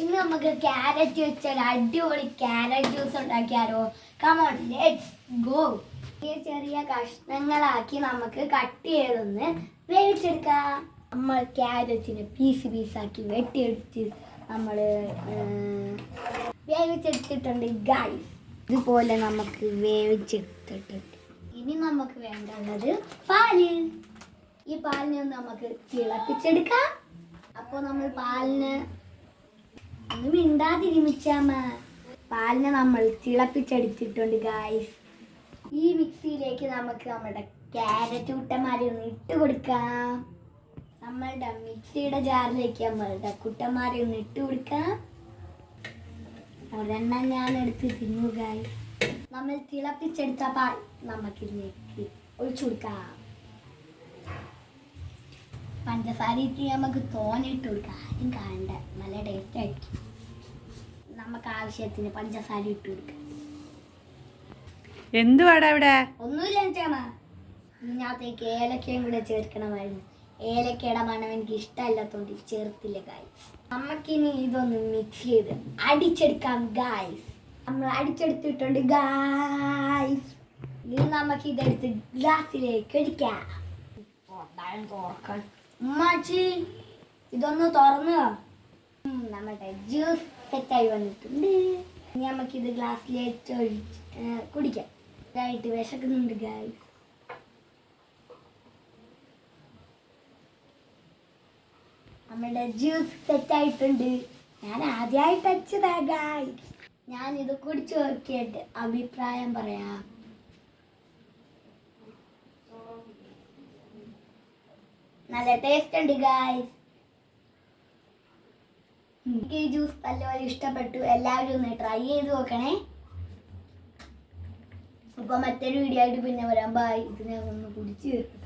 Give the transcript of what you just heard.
ഇന്ന് നമുക്ക് ക്യാരറ്റ് വെച്ചാൽ അടിപൊളി ക്യാരറ്റ് ജ്യൂസ് ഉണ്ടാക്കിയാലോ? കമോൺ ലെറ്റ്സ് ഗോ ചെറിയ ചെറിയ കഷ്ണങ്ങളാക്കി നമുക്ക് കട്ട് ചെയ്തൊന്ന് വേവിച്ചെടുക്കാം. നമ്മൾ ക്യാരറ്റിന് പീസ് പീസാക്കി വെട്ടിയെടുത്ത് നമ്മൾ വേവിച്ചെടുത്തിട്ടുണ്ട്. ഗൈസ് ഇതുപോലെ നമുക്ക് വേവിച്ചെടുത്തിട്ടുണ്ട്. ഇനി നമുക്ക് വേണ്ടുള്ളത് പാൽ. ഈ പാലിനെ നമുക്ക് തിളപ്പിച്ചെടുക്കാം. അപ്പോൾ നമ്മൾ പാലിന് ഒന്ന് മിണ്ടാതിരിമിച്ചാമ പാലിനെ നമ്മൾ തിളപ്പിച്ചെടുത്തിട്ടുണ്ട് ഗായ്സ് ഈ മിക്സിയിലേക്ക് നമുക്ക് നമ്മുടെ ക്യാരറ്റ് കുട്ടന്മാരെ ഒന്ന് ഇട്ട് കൊടുക്കാം. നമ്മളുടെ മിക്സിയുടെ ജാറിലേക്ക് നമ്മളുടെ കുട്ടന്മാരെ ഒന്ന് ഇട്ട് കൊടുക്കാം. ഒരെണ്ണം ഞാൻ എടുത്ത് തിന്നു ഗായ്സ് നമ്മൾ തിളപ്പിച്ചെടുത്ത പാൽ നമുക്കിതിലേക്ക് ഒഴിച്ചു കൊടുക്കാം. പഞ്ചസാര ഇട്ട് നമുക്ക് തോന്നിട്ട് കൊടുക്കാം. ആരും കാണണ്ട. നല്ല ടേസ്റ്റ് ആയിരിക്കും. നമുക്ക് ആവശ്യത്തിന് പഞ്ചസാര ഇട്ട് കൊടുക്കാം. എന്തുവാടാ ഇവിടെ? ഒന്നുമില്ല ചേമ്മ ഇതിനകത്തേക്ക് ഏലക്കയും കൂടെ ചേർക്കണമായിരുന്നു. ഏലക്കയുടെ മണം എനിക്ക് ഇഷ്ടമല്ലാത്തോണ്ട് ചേർത്തില്ല ഗായ്സ് നമുക്കിനി ഇതൊന്ന് മിക്സ് ചെയ്ത് അടിച്ചെടുക്കാം ഗായ്സ് നമ്മൾ അടിച്ചെടുത്തിട്ടുണ്ട് ഗായ്സ് ഇനി നമുക്ക് ഇതെടുത്ത് ഗ്ലാസ്സിലേക്ക് ഒഴിക്കാം. തുറക്കാൻ ഉമ്മാച്ചി ഇതൊന്ന് തുറന്നു. നമ്മുടെ ജ്യൂസ് സെറ്റായി വന്നിട്ടുണ്ട്. ഇനി നമുക്കിത് ഗ്ലാസ്സിലേക്ക് ഒഴിച്ച് കുടിക്കാം. ഇതായിട്ട് വിശക്കുന്നുണ്ട് ഗായ്സ് നമ്മുടെ ജ്യൂസ് സെറ്റായിട്ടുണ്ട്. ഞാൻ ആദ്യമായിട്ട് വെച്ചതാ ഗായ്സ് ഞാൻ ഇത് കുടിച്ചു നോക്കിയിട്ട് അഭിപ്രായം പറയാം. നല്ല ടേസ്റ്റ് ഉണ്ട് ഗായ്സ് എനിക്ക് ഈ ജ്യൂസ് നല്ലപോലെ ഇഷ്ടപ്പെട്ടു. എല്ലാവരും ഒന്ന് ട്രൈ ചെയ്ത് നോക്കണേ. അപ്പോൾ മറ്റൊരു വീഡിയോ ആയിട്ട് പിന്നെ വരാം. ബൈ ഞാൻ ഒന്ന് കുടിച്ച് തീർക്കട്ടെ.